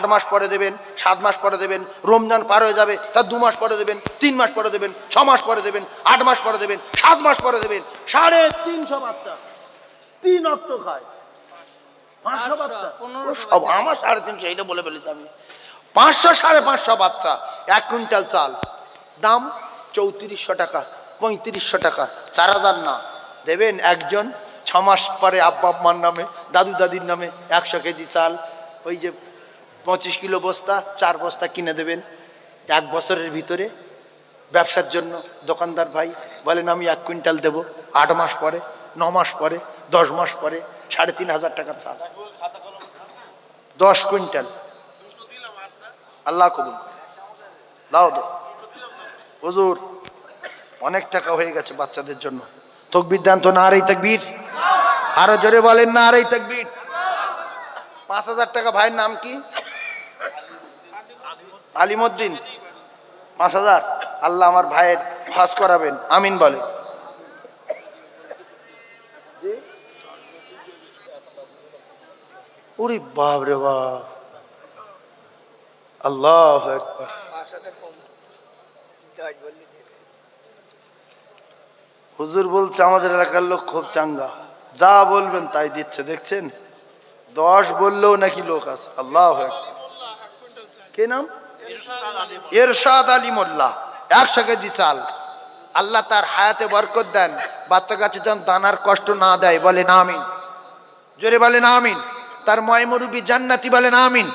আট মাস পরে দেবেন সাত মাস পরে দেবেন রমজান পার হয়ে যাবে তার দু মাস পরে দেবেন তিন মাস পরে দেবেন ছ মাস পরে দেবেন আট মাস পরে দেবেন সাত মাস পরে দেবেন সাড়ে তিনশো বাচ্চা তিন অক্ট খায় পাঁচশো বাচ্চা। সব আমার সাড়ে তিনশো এইটা বলে ফেলেছি আমি। পাঁচশো সাড়ে পাঁচশো বাচ্চা এক কুইন্টাল চাল। দাম চৌত্রিশশো টাকা পঁয়ত্রিশশো টাকা চার হাজার না। দেবেন একজন ছ মাস পরে আব্বা আম্মার নামে দাদু দাদির নামে একশো কেজি চাল ওই যে পঁচিশ কিলো বস্তা, চার বস্তা কিনে দেবেন। এক বছরের ভিতরে ব্যবসার জন্য দোকানদার ভাই বলেন, আমি এক কুইন্টাল দেব। আট মাস পরে, ন মাস পরে, দশ মাস পরে সাড়ে তিন হাজার টাকা চাল। দশ কুইন্টাল। আল্লাহ কবুল দাও দো হুজুর, অনেক টাকা হয়ে গেছে বাচ্চাদের জন্য। তকবির দেন তো না আর এই তকবির। আরও জোরে বলেন না আর এই তকবির। পাঁচ হাজার টাকা ভাইয়ের নাম কি? আলিমুদ্দিন পাঁচ হাজার আল্লাহ আমার ভাইয়ের হজ করাবেন আমিন বলে। উরি বাপ রে বাপ। আল্লাহ হুজুর বলছে আমাদের এলাকার লোক খুব চাঙ্গা। যা বলবেন তাই দিচ্ছে দেখছেন? দশ বললেও নাকি লোক আছে। আল্লাহ কে নাম? এরশাদ আলী মোল্লা, একশো কেজি চাল। আল্লাহ তার হায়াতে বরকত দেন, বাচ্চা কাছে যেন দানার কষ্ট না দেয় বলে না আমিন। জোরে বলেন আমিন। তার ময়মরুবি জান্নাতি বলেন আমিন।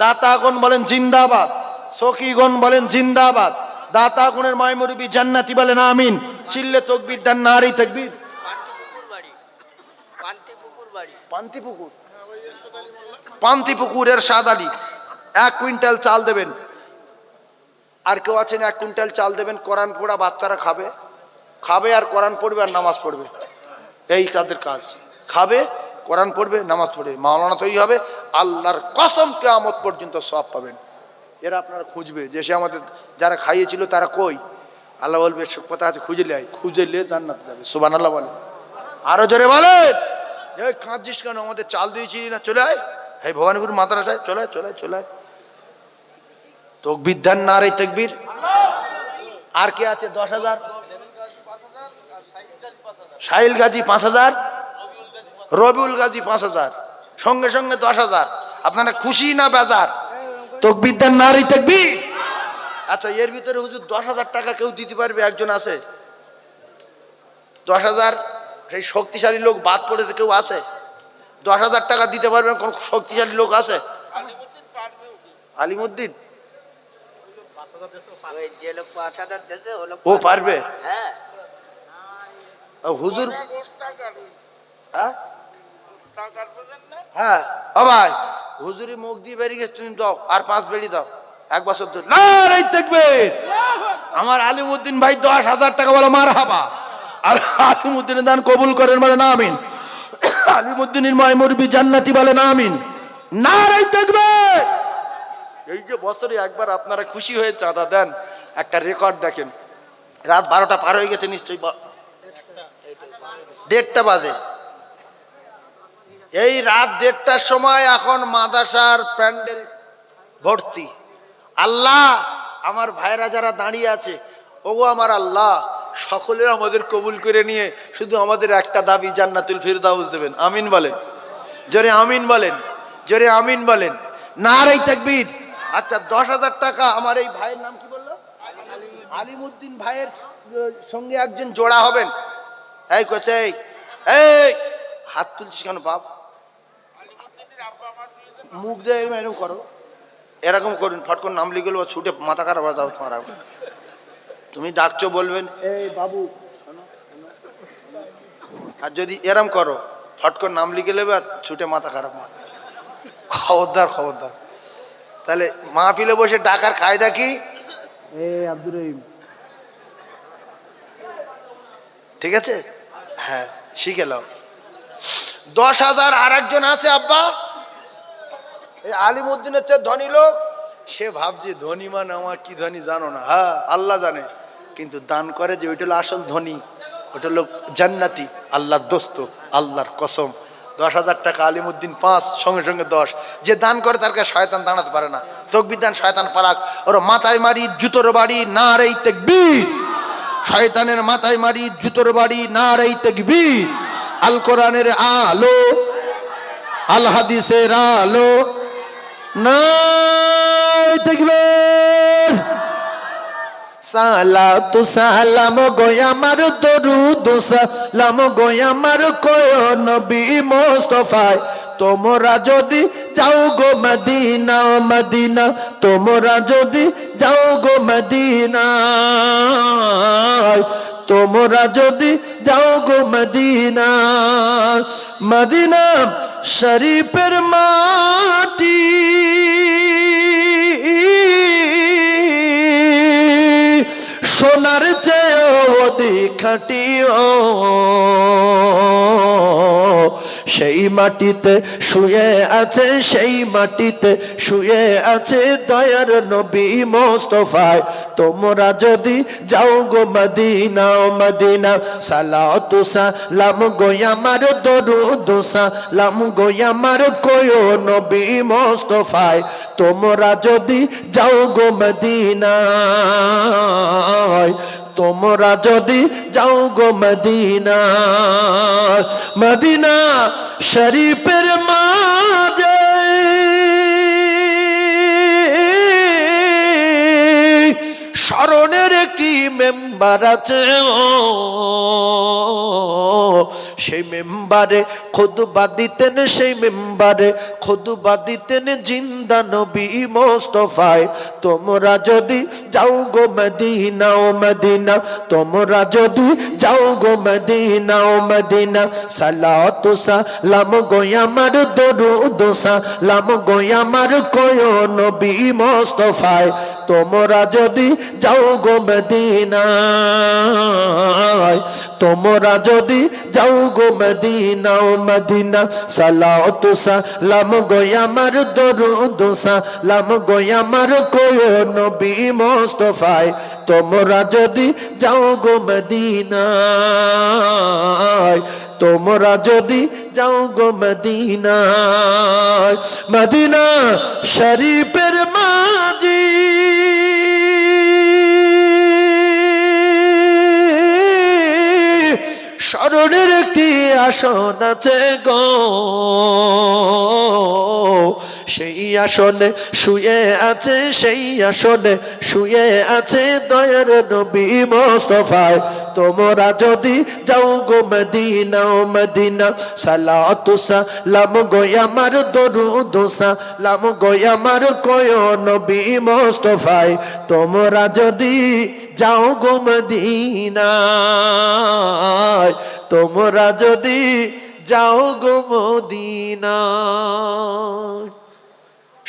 দাতাগণ বলেন জিন্দাবাদ। সখীগণ বলেন জিন্দাবাদ। দাতাগণের ময়মরুবি জান্নাতি বলেন আমিন। চিল্লে তকবির দেন নারী তকবির। পান্তিপুকুর পান্তিপুকুরের সাদ আলী। এক কুইন্টাল চাল দেবেন। আর কেউ আছেন এক কুইন্টাল চাল দেবেন, কোরআন পড়া বাচ্চারা খাবে। খাবে আর কোরআন পড়বে আর নামাজ পড়বে। এই তাদের কাজ। খাবে, কোরআন পড়বে, নামাজ পড়বে। মাওলানা তৈরি হবে, আল্লাহর কসম কেয়ামত পর্যন্ত সব পাবেন। এরা আপনারা খুঁজবে যে সে আমাদের যারা খাইয়েছিল তারা কই? আল্লাহ বলবে কথা আছে? খুঁজলে আয়। খুঁজলে জান্নাত যাবে। সুবান আল্লাহ বলে। আরও জোরে এই কাঁদছিস কেন? আমাদের চাল দিয়েছিলি না, চলে আয়। এই ভবানীপুর মাদ্রাসায়, চলে চলে চলে। তকবির দেন না রে তকবির? আর কে আছে? দশ হাজার? সাহিল গাজী পাঁচ হাজার। রবিউল গাজী পাঁচ হাজার। সঙ্গে সঙ্গে দশ হাজার। আপনারা খুশি না বেজার? তকবির দেন না রে তকবির? আচ্ছা এর ভিতরে হুজুর দশ হাজার টাকা কেউ দিতে পারবে? একজন আছে? দশ হাজার? সেই শক্তিশালী লোক বাদ পড়েছে, কেউ আছে? দশ হাজার টাকা দিতে পারবেন? কোন শক্তিশালী লোক আছে? আলিমুদ্দিন? ওই যে লোক পাঁচ হাজার দিয়েছে ও লোক ও পারবে? হ্যাঁ। হুজুর হ্যাঁ? হ্যাঁ। হুজুরি মুখ দিয়ে বেরিয়ে গেছে তুমি দাও আর পাঁচ বেরি দাও। এক বছর ধরে। না এই দেখবে আমার আলিমুদ্দিন ভাই দশ হাজার টাকা বলে মার হাবা আর আলিমুদ্দিনের দান কবুল করেন বলে না আমিন। আলিমুদ্দিনের মায় মুরবি জান্নাতি বলে না আমিন। না এই দেখবে এই যে বছরে একবার আপনারা খুশি হয়ে চাঁদা দেন, একটা রেকর্ড দেখেন। রাত বারোটা পার হয়ে গেছে নিশ্চয়ই দেড়টা বাজে। এই রাত দেড়টার সময় এখন মাদাসার প্যান্ডেল ভর্তি। আল্লাহ, আমার ভাইরা যারা দাঁড়িয়ে আছে, ওগো আমার আল্লাহ সকলে আমাদের কবুল করে নিয়ে শুধু আমাদের একটা দাবি, জান্নাতুল ফিরদাউস দেবেন। আমিন বলেন। জোরে আমিন বলেন। জোরে আমিন বলেন। না রে তাকবীর। আচ্ছা দশ হাজার টাকা। আমার এই ভাইয়ের নাম কি বলল? আলিমুদ্দিন ভাইয়ের সঙ্গে একজন জোড়া হবেন। এই কোচে এই হাত তুলছিস কেন বাপ? মুখ দিয়ে এরকম এরকম করো। এরকম করুন ফটকন নাম লিখে বা ছুটে মাথা খারাপ হয়ে যাও তোমার। তুমি ডাকছো বলবেন। এই বাবু। আর যদি এরম করো ফটকন নাম লিখে নেবে আর ছুটে মাথা খারাপ মাথা খবরদার খবরদার। তাহলে মাহফিলে বসে ডাকার কায়দা কি? আব্দুর রহিম। ঠিক আছে? হ্যাঁ শিখে নাও। দশ হাজার আর একজন আছে আব্বা। এই আলিমুদ্দিনের চেয়ে ধনী লোক। সে ভাবছে ধনী মানে আমার কি ধনী জানো না? হ্যাঁ আল্লাহ জানে। কিন্তু দান করে যে ওইটা হলো আসল ধনী। ওটা হলো জান্নাতি আল্লাহর দোস্ত আল্লাহর কসম। দশ হাজার টাকা আলিমুদ্দিন পাঁচ, সঙ্গে সঙ্গে দশ। যে দান করে তার কাছে শয়তান দাঁড়াতে পারে না। তকবির দান শয়তান পারাক ওর মাথায় মারি, জুতোর বাড়ি, না রে তেকবীর। শয়তানের মাথায় মারি, জুতোর বাড়ি, না রে তেকবীর। আল কোরআনের আলো, আল হাদিসের আলো, না দেখবেন সালাতু সালাম গোয়ামার দরুদ সালাম কয় নবী মোস্তফায়, তোমরা যদি যাও গো মদিনা মদিনা, তোমরা যদি যাও গো মদিনা তোমরা যদি যাও গো মদিনা মদিনা শরীফের মাটি সোনার চেয়ে অধিক খাটি ও। সেই মাটিতে শুয়ে আছে, সেই মাটিতে শুয়ে আছে দয়ার নবী মোস্তফায়। তোমরা যদি যাও গো মদিনা, ও মদিনা, সালাতু সালাম গো আমার দরুদ, সালাম গো আমার কয়ো নবী মোস্তফায়। তোমরা যদি যাও গো মদিনায় তোমরা যদি যাও গো মদিনা মদিনা শরীফের মাঝে স্মরণের কি মেম্বার আছে? সেই মেম্বারে খুদবা দিতেন সেই মেম্বারে, খুদবা দিতেন জিন্দা নবী মোস্তফায়, তোমরা যদি যাও গো মদিনা, ও মদিনা, তোমরা যদি যাও গো মদিনা, ও মদিনা, সালাতু সালাম গো আমার দরুদ সালাম গো আমার কয় নবী মোস্তফায়, তোমরা যদি যাও গো মদিনায়, তোমরা যদি যাও গো মদিনা মদিনা সালাতু সালাম গো আমার দরুদ, সালাম গো আমার কয় নবী মোস্তফায়, তোমরা যদি যাও গো মদিনায়, তোমরা যদি যাও গো মদিনায়, মদিনা শরীফের মাঝি স্মরণের একটি আসন আছে গো। সেই আসনে শুয়ে আছে, সেই আসনে শুয়ে আছে দয়ার নবী মোস্তফায় তোমরা যদি যাও গো মদিনা, ও মদিনা, সালাতু সালাম গো আমার দরুদ, সালাম গো আমার কয় নবী মোস্তফায় তোমরা যদি যাও গো মদিনায় তোমরা যদি যাও গো মদিনায়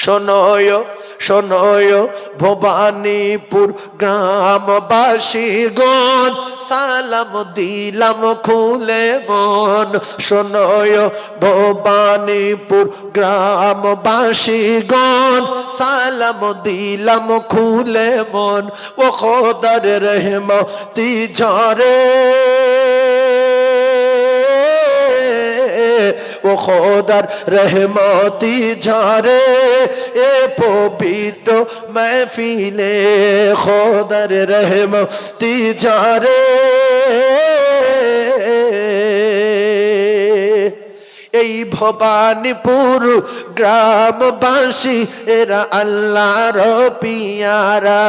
শোনয় শোনয়, ভবানীপুর গ্রামবাসী গণ। সালাম দিলাম খুলে মন। শোনয়, ভবানীপুর গ্রামবাসী গণ। সালাম দিলাম খুলে মন। ও খোদার রহমতি ঝরে। খোদার রহমতি ঝরে এ পবিত্র মহফিলে খোদার রহমতি ঝরে। এই ভবানীপুর গ্রামবাসী, এরা আল্লাহর পিয়ারা।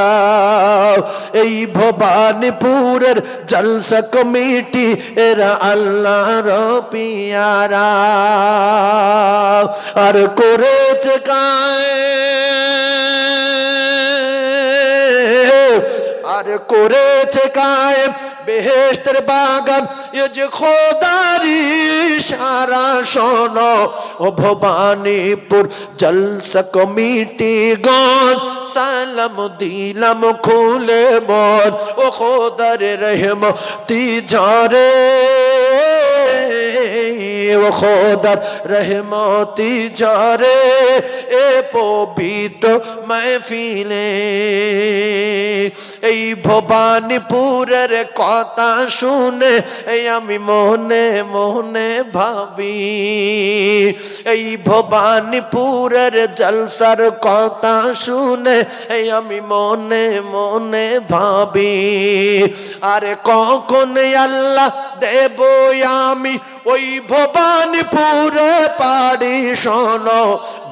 এই ভবানীপুরের জলসা কমিটি, এরা আল্লাহর পিয়ারা। আর করেছে গায়ে আর করেছে কায়েম বেহেস্তের বাগান। এ যে খোদারি সারা শোন, ও ভবানীপুর জলসা কমিটি গণ। সালাম দিলাম খুলে মন, ও খোদার রহম তি ঝরে। খোদার রহমতি ঝরে এ পবিত্র মহফিলে। এই ভবানীপুরের কথা শুনে, এই আমি মনে মনে ভাবি, এই ভবানীপুরের জলসার কথা শুনে, এই আমি মনে মনে ভাবি, আরে কখন আল্লাহ দেব আমি ওই ভবানীপুরে পারি শোনো,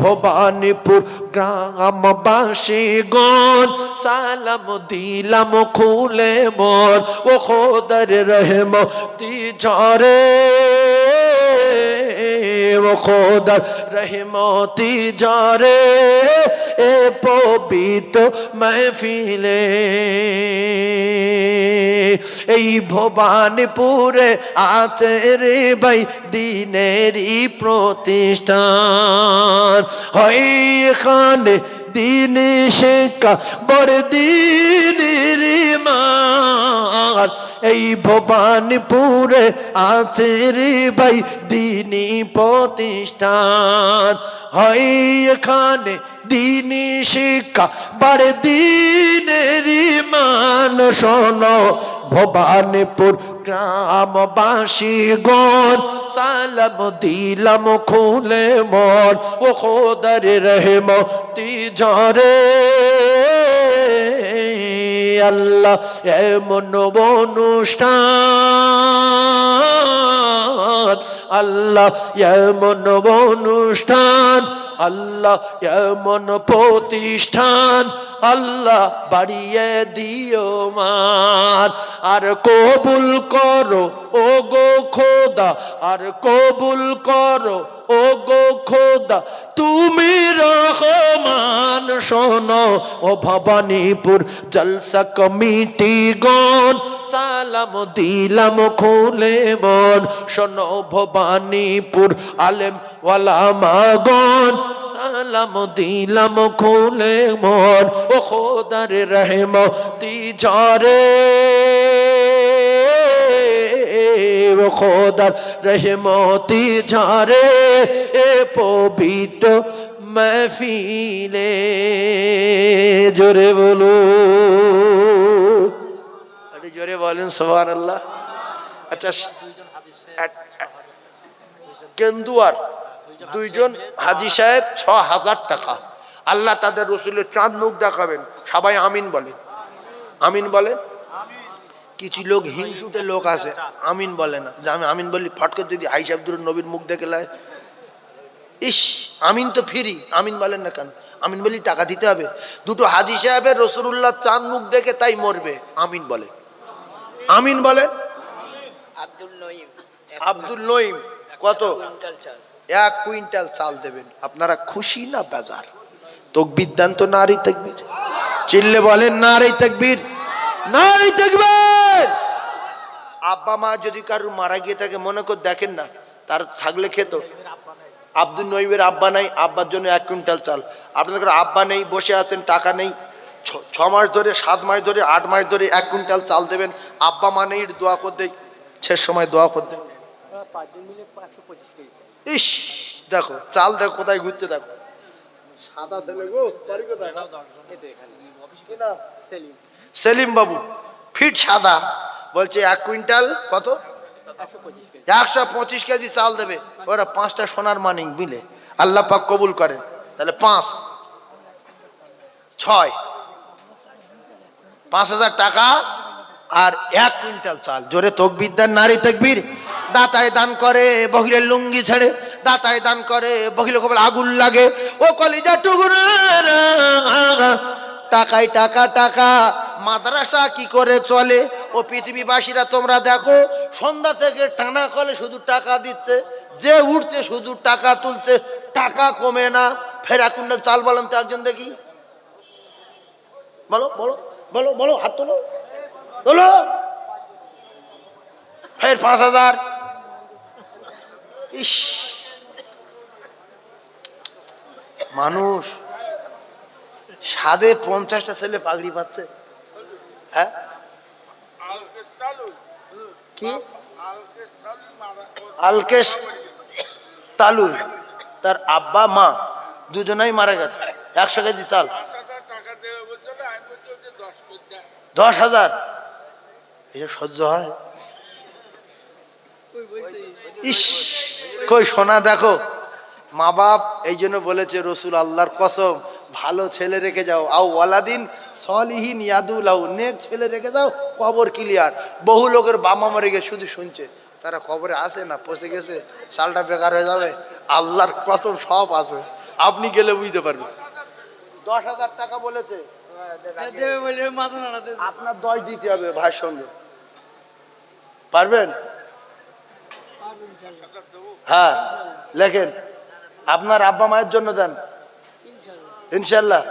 ভবানীপুর গ্রামবাসী গণ। সালাম দিলাম খুলে মন ও খোদার রহেম তি ঝরে। ও খোদর রহমতি জারে, এ পবিত মহফিলে। এই ভবানীপুরে আছে রে ভাই দিনেরই প্রতিষ্ঠান। হয় এখানে দিন শেখা, বড় দিনের মান এই ভবানীপুরে আছে রে ভাই দিনী প্রতিষ্ঠান। হয় এখানে দিনী শিক্ষা বড় দিনের মান শোনো ভবানীপুর গ্রামবাসী গণ, সালাম দিলাম খুলে মন, ও খোদার রহেম তি ঝরে। আল্লাহ এমন অনুষ্ঠান, আল্লাহ এমন অনুষ্ঠান আল্লাহ এমন প্রতিষ্ঠান, আল্লাহ বাড়িয়ে দিও মান আর কবুল করো ও গো খোদা, আর কবুল করো ও গো খোদা। তুমি রহমান, শোনো, ও ভবানীপুর জলসা কমিটি গণ সালাম দিলাম খুলে মন। শোনো ভবানীপুর আলেম ওয়ালা মাগন। সালাম দিলাম খুলে মন। ও খোদার রহম তি ঝরে খোদার রহমতি ঝরে। এ পবিত্র মহফিলে জোরে বলো। জোরে বলেন সোহান আল্লাহ আচ্ছা কেন্দুয়ার, দুইজন হাজি সাহেব ছ হাজার টাকা। আল্লাহ তাদের রসুলের চাঁদ মুখ দেখাবেন, সবাই আমিন বলেন। আমিন বলেন? কিছু লোক হিংসুটে লোক আছে, আমিন বলে না। যে আমি আমিন বলি ফটকে যদি আইস আব্দুর নবীর মুখ দেখে লাই ইস, আমিন তো ফিরি, আমিন বলেন না কেন? আমিন বলি টাকা দিতে হবে। দুটো হাজি সাহেবের রসুল্লাহ চাঁদ মুখ দেখে তাই মরবে, আমিন বলে। আমিন বলে আব্দুল নঈম আব্দুল নঈম কত? এক কুইন্টাল চাল। দেবেন। আপনারা খুশি না বেজার? তকবির দেন তো নারী তকবির। চিল্লে বলেন নারী তকবির নারী তকবির! আব্বা মা যদি কারুর মারা গিয়ে থাকে মনে করে দেখেন না তার থাকলে খেত। আব্দুল নইবের আব্বা নাই আব্বার জন্য এক কুইন্টাল চাল। আপনাদের আব্বা নেই বসে আছেন টাকা নেই। ছ- মাস ধরে, সাত মাস ধরে, আট মাস ধরে এক কুইন্টাল চাল দেবেন। আব্বা মা নেই দোয়া করে দেয় শেষ সময় দোয়া করে দেয় ইস, দেখো, চাল দেখো, কোথায় ঘুরছে দেখো। সাদা? সেলিম বাবু, ফিট সাদা। বলছে, এক কুইন্টাল কত? একশো পঁচিশ কেজি চাল দেবে। ওরা পাঁচটা সোনার মানিং মিলে। আল্লাহ পাক কবুল করেন। তাহলে পাঁচ। ছয়। পাঁচ হাজার টাকা আর এক কুইন্টাল চাল। জোরে তকবির দেন নারী তকবির। দাতায় দান করে বহিলের লুঙ্গি ছেড়ে। দাতায় দান করে, বহিলে কবল আগুন লাগে। ও কলিজা টুকুরা টাকায় টাকা টাকা। মাদ্রাসা কি করে চলে? ও পৃথিবীবাসীরা তোমরা দেখো, সন্ধ্যা থেকে টানা কলে শুধু টাকা দিচ্ছে। যে উঠছে শুধু টাকা তুলছে, টাকা কমে না। ফের কুইন্টাল চাল বলেন তো একজন দেখি। বলো বলো। বলো বলো, হাত তোলো। তোলো। ফের পাঁচ হাজার। ইস। মানুষ সাদে পঞ্চাশটা ছেলে পাগড়ি পাচ্ছে। হ্যাঁ? কি? আলকেশ তালু তার আব্বা, মা, দুজনেই মারা গেছে। একশো কেজি চাল। দশ হাজার। এসব সহ্য হয়? ইস, কই সোনা দেখো। মা বাপ এই জন্য বলেছে রসুল, আল্লাহর কসম, ভালো ছেলে রেখে যাও। আও ওয়ালাদিন সলিহিন ইয়াদুলাউ নেক ছেলে রেখে যাও, কবর ক্লিয়ার বহু লোকের বাবা মরে গিয়ে শুধু শুনছে, তারা কবরে আসে না, পচে গেছে, সালটা বেকার হয়ে যাবে। আল্লাহর কসম সব আছে। আপনি গেলে বুঝতে পারবেন। দশ হাজার টাকা বলেছে দেবে বলে মাথা নাড়াতে আপনার দশ দিতে হবে ভাইয়ের সঙ্গে। পারবেন? হ্যাঁ লেখেন। আপনার আব্বা মায়ের জন্য দেন। ইনশাল্লাহ।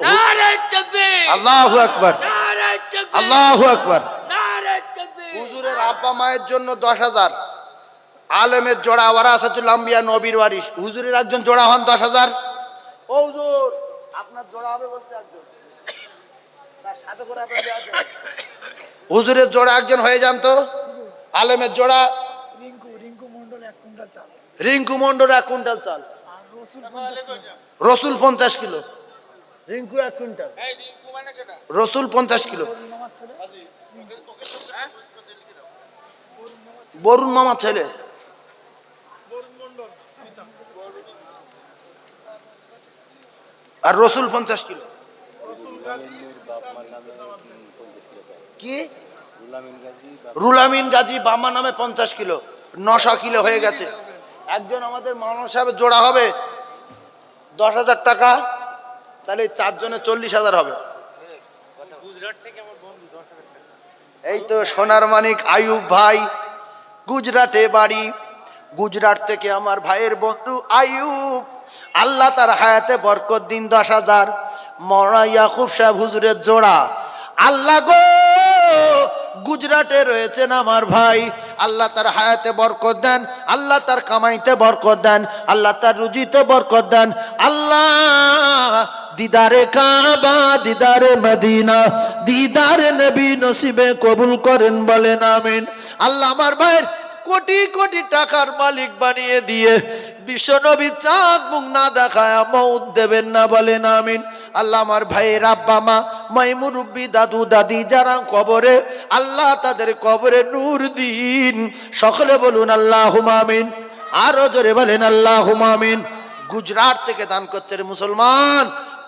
নারায় তাকবীর। আল্লাহু আকবার। নারায় তাকবীর। আল্লাহু আকবার। নারায় তাকবীর। হুজুরের আব্বা মায়ের জন্য দশ হাজার। আলেমের জোড়া ওরা আসাতুল আম্বিয়া নবীর ওয়ারিস হুজুরের একজন জোড়া হন দশ হাজার। ও হুজুর আপনার জোড়া হবে বলতে একজন তার সাথে করে আপনার দেয়া আছে। হুজুরের জোড়া একজন হয়ে যান তো। আলেমের জোড়া। রিঙ্কু রিঙ্কু মন্ডল এক কুইন্টাল চাল। রিঙ্কু মন্ডল এক কুইন্টাল চাল। আর রসুল পঞ্চাশ কিলো। পঞ্চাশ কিলো। রিঙ্কু এক কুইন্টাল। রসুল পঞ্চাশ কিলো। বরুণ মামার ছেলে। আর রসুল পঞ্চাশ কিলো। কি? রুলামিন গাজী বামা নামে পঞ্চাশ কিলো, নশো কিলো হয়ে গেছে। একজন আমাদের মাওলানা সাহেবের জোড়া হবে, দশ হাজার টাকা, তাহলে চারজনে চল্লিশ হাজার হবে। এই তো সোনার মানিক আয়ুব ভাই, গুজরাটে বাড়ি। গুজরাট থেকে আমার ভাইয়ের বন্ধু আয়ুব। আল্লাহ তার হায়াতে বরকত দিন দশ হাজার। মরা ইয়াকুব সাহেব হুজুরের জোড়া। আল্লাহ গো, গুজরাটে রয়েছেন আমার ভাই। আল্লাহ তার হায়াতে বরকত দেন, আল্লাহ তার কামাইতে বরকত দেন, আল্লাহ তার রুজিতে বরকত দেন। আল্লাহ, দিদারে কাবা, দিদারে মদিনা, দিদারে নবী নসিবে কবুল করেন বলেন, আমিন। আল্লাহ আমার ভাইয়ের কোটি কোটি টাকার মালিক বানিয়ে দিয়ে বিশ্বনবী চাঁদ মুখ না দেখায় মৌত দেবেন না বলেন আমিন। আল্লাহ আমার ভাইয়ের আব্বা, মা মাইমুরব্বি দাদু, দাদি যারা কবরে, আল্লাহ তাদের কবরে নূর দিন। সকলে বলুন আল্লাহ হুমামিন আরও জোরে বলেন আল্লাহ হুমামিন গুজরাট থেকে দান করছে মুসলমান।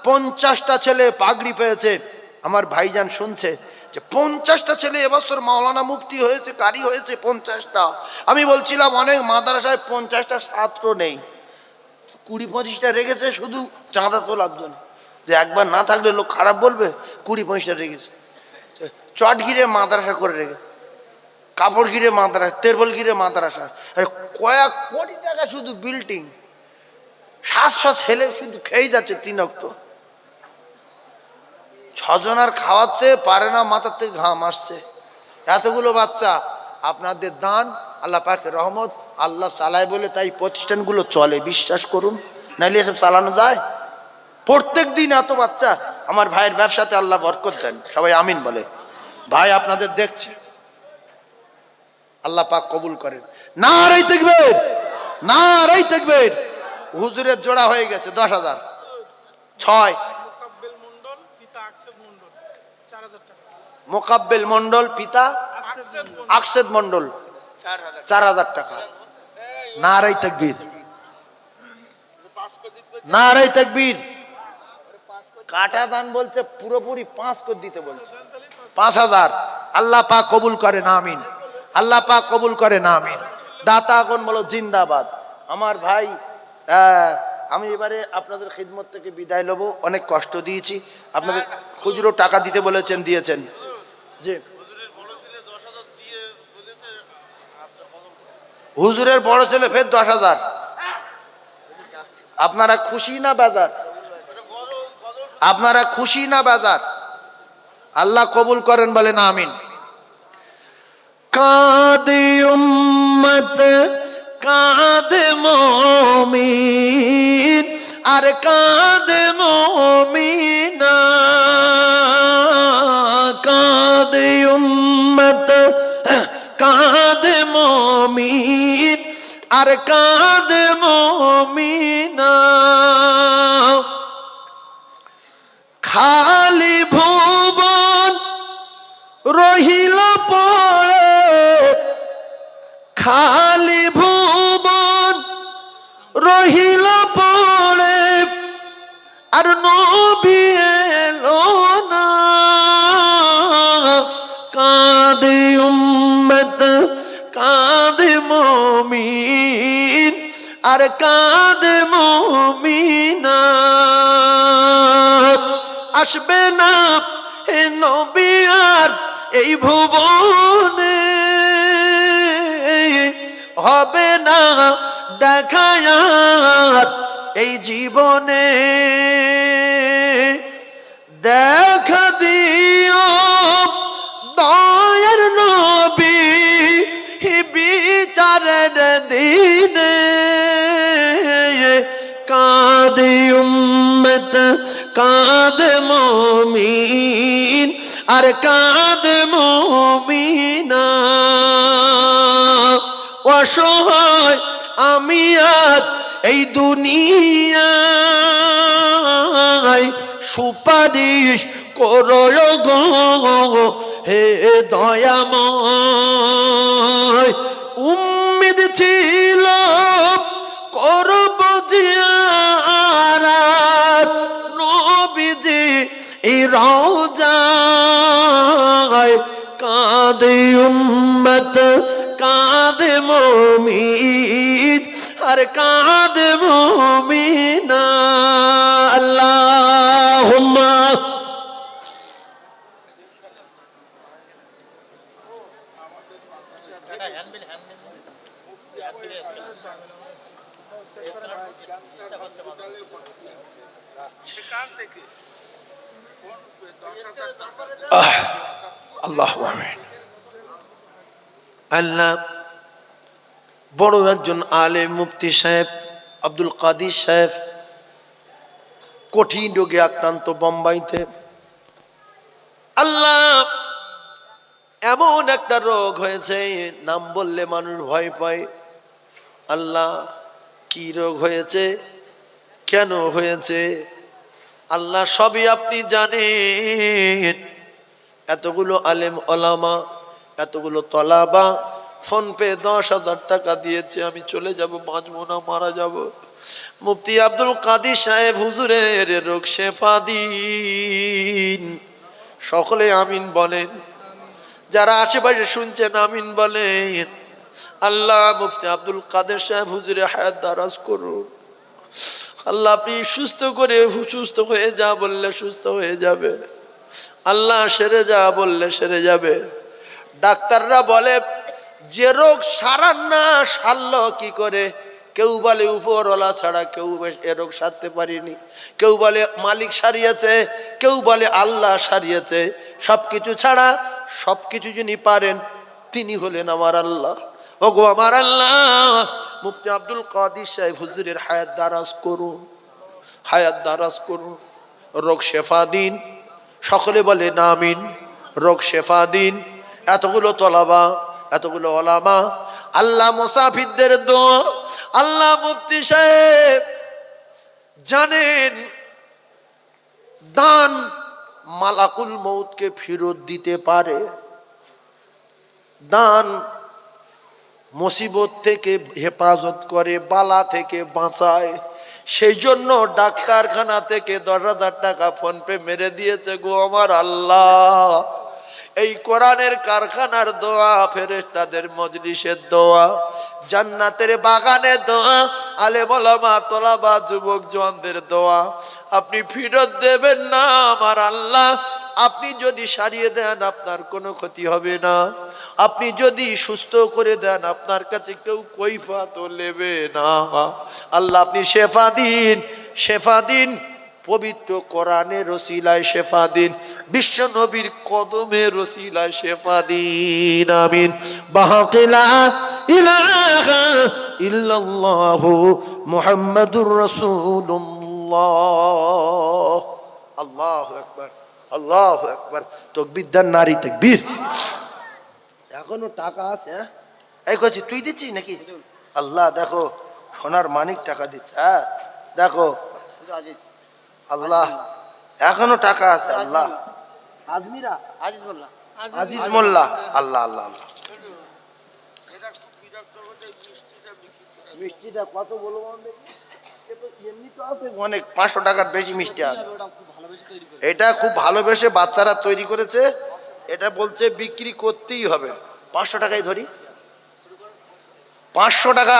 পঞ্চাশটা ছেলে পাগড়ি পেয়েছে। আমার ভাইজান শুনছে। যে পঞ্চাশটা ছেলে এবছর মাওলানা মুক্তি হয়েছে, কারি হয়েছে পঞ্চাশটা। আমি বলছিলাম, অনেক মাদ্রাসায় পঞ্চাশটা ছাত্র নেই। কুড়ি পঁচিশটা রেখেছে শুধু চাঁদা তোলার জন্য। যে একবার না থাকলে লোক খারাপ বলবে, কুড়ি পঁচিশটা রেখেছে। চট ঘিরে মাদ্রাসা করে রেখেছে। কাপড় ঘিরে মাদ্রাসা তেরবল ঘিরে মাদ্রাসা। কয়েক কোটি টাকা শুধু বিল্ডিং সাতশো ছেলে শুধু খেয়ে যাচ্ছে তিন অক্ত। ছজন আর খাওয়াচ্ছে পারে না মাথার থেকে ঘাম আসছে। এতগুলো বাচ্চা, আপনাদের দান, আল্লাহ পাকে রহমত, আল্লাহ চালায় বলে তাই প্রতিষ্ঠানগুলো চলে, বিশ্বাস করুন। নাইলে এসব চালানো যায়। প্রত্যেক দিন এত বাচ্চা, আমার ভাইয়ের ব্যবসাতে আল্লাহ বরকত দেন। সবাই আমিন বলে। ভাই আপনাদের দেখছে। আল্লাহ পাক কবুল করেন। না রাই দেখবে না রাই দেখবে হুজুরের জোড়া হয়ে গেছে দশ হাজার। ছয় মোকাব্বেল মন্ডল পিতা আকসেদ মন্ডল চার হাজার টাকা মোকাব্বেল মন্ডল পিতা আকসেদ মন্ডল চার হাজার টাকা। নারাই তকবীর। নারাই তাকবীর। কাটা দান বলছে, পুরোপুরি পাঁচ করে দিতে বলছে। পাঁচ হাজার। আল্লাহ পাক কবুল করে না, আমিন। আল্লাহ পাক কবুল করে না, আমিন। দাতা এখন বলো, জিন্দাবাদ। আমার ভাই আমি এবারে আপনাদের খিদমত থেকে বিদায় নেব। অনেক কষ্ট দিয়েছি। আপনাদের খুচরো টাকা দিতে বলেছেন, দিয়েছেন। জি। হুজুরের বড় ছেলে ফের দশ হাজার। আপনারা খুশি না বাজার? আপনারা খুশি না বাজার? আল্লাহ কবুল করেন বলেন আমিন। কাঁদে উম্মত কাঁদে মমিন আর কাঁদে মমিনা কাঁধে মমিন, আর কাঁদে মমিনা। খালি ভুবন রহিল পড়ে, খালি ভুবন রহিল পড়ে, আর নবী উম্মত, কাঁদে মমিন, আর কাঁদে মমিনা আসবে না এ নবী আর এই ভুবনে, হবে না দেখায়ার এই জীবনে। দেখা বিচারের দিনে কাঁদে উম্মত কাঁদে মমিন আর কাঁদে মমিনা অসহায় আমি আজ এই দুনিয়ায় সুপারিশ করো হে দয়াময় ছিল করব জিয়ারাত নবীজি এই রওজায় কাঁদে উম্মত কাঁদে মমিন আর কাঁদে মমিনা। আল্লাহ আল্লাহ বড় একজন আলে মুফতি সাহেব, আব্দুল কাদির সাহেব, কঠিন রোগে আক্রান্ত বোম্বাইতে। আল্লাহ এমন একটা রোগ হয়েছে, নাম বললে মানুষ ভয় পায়। আল্লাহ কি রোগ হয়েছে? কেন হয়েছে? আল্লাহ সবই আপনি জানেন। এতগুলো আলেম ওলামা, এতগুলো তলাবা, ফোন পে দশ হাজার টাকা দিয়েছে, আমি চলে যাব, বাঁচবো না, মারা যাব। মুফতি আব্দুল কাদির সাহেব, হুজুরের রোগ শেফা দিন। সকলে আমিন বলেন। যারা আশেপাশে শুনছেন, আমিন বলেন। আল্লাহ মুফতি আব্দুল কাদের সাহেব, হুজুরে হায়াত দারাজ করুন। আল্লাহ আপনি সুস্থ করে, সুস্থ হয়ে যা বললে সুস্থ হয়ে যাবে। আল্লাহ সেরে যা, বললে সেরে যাবে। ডাক্তাররা বলে, যে রোগ সারান না, সারল কি করে? কেউ বলে, উপরওয়ালা ছাড়া কেউ এ রোগ সারতে পারিনি। কেউ বলে, মালিক সারিয়েছে। কেউ বলে, আল্লাহ সারিয়েছে। সব কিছু ছাড়া সব কিছু যিনি পারেন, তিনি হলেন আমার আল্লাহ। ওগো আমার আল্লাহ, মুফতি আব্দুল কাদির সাহেব হুজুরের হায়াত দারাজ করুন, হায়াত দারাজ করুন। রোগ শেফা দিন। সকলে বলে, নামিন, রোগ শেফা দিন। এতগুলো তলাবা, এতগুলো ওলামা। আল্লাহ মুসাফিরদের দোয়া, আল্লাহ মুফতি সাহেব জানেন, দান মালাকুল মৌতকে ফেরত দিতে পারে। দান মুসিবত থেকে হেফাজত করে, বালা থেকে বাঁচায়। সেই জন্য ডাক্তারখানা থেকে দশ হাজার টাকা ফোনপে মেরে দিয়েছে গো আমার আল্লাহ। এই কোরআনের কারখানার দোয়া, ফেরেশতাদের মজলিসের দোয়া, জান্নাতের বাগানের দোয়া আলে বলামা তোলাবা, যুবক, জওয়ানদের দোয়া। আপনি ফিরত দেবেন না আমার আল্লাহ। আপনি যদি সারিয়ে দেন, আপনার কোনো ক্ষতি হবে না। আপনি যদি সুস্থ করে দেন, আপনার কাছে কেউ কৈফা তো নেবে না। আল্লাহ, আপনি শেফা দিন শেফা দিন। পবিত্র কোরআনের রসিলায় শেফা দিন বিশ্ব নবীর কদমে রসিলায় শেফা দিন আমিন। বাহাকিলা ইলাহা ইল্লাল্লাহু মুহাম্মাদুর রাসূলুল্লাহ। আল্লাহু আকবার আল্লাহু আকবার। তাকবীর দেন নারী তাকবীর। এখনও টাকা আছে হ্যাঁ? এই করছি তুই দিচ্ছিস নাকি? আল্লাহ দেখো সোনার মানিক টাকা দিচ্ছে হ্যাঁ? দেখো। আল্লাহ। এখনও টাকা আছে আল্লাহ। আজমিরা। আজিজ মোল্লা আজিজ মোল্লা আল্লাহ আল্লাহ আল্লাহ। মিষ্টিটা কত বলব আমি এ তো এমনি আছে। অনেক পাঁচশো টাকার বেশি মিষ্টি আছে। এটা খুব ভালোবেসে বাচ্চারা তৈরি করেছে। এটা বলছে বিক্রি করতেই হবে। পাঁচশো টাকায় ধরি। পাঁচশো টাকা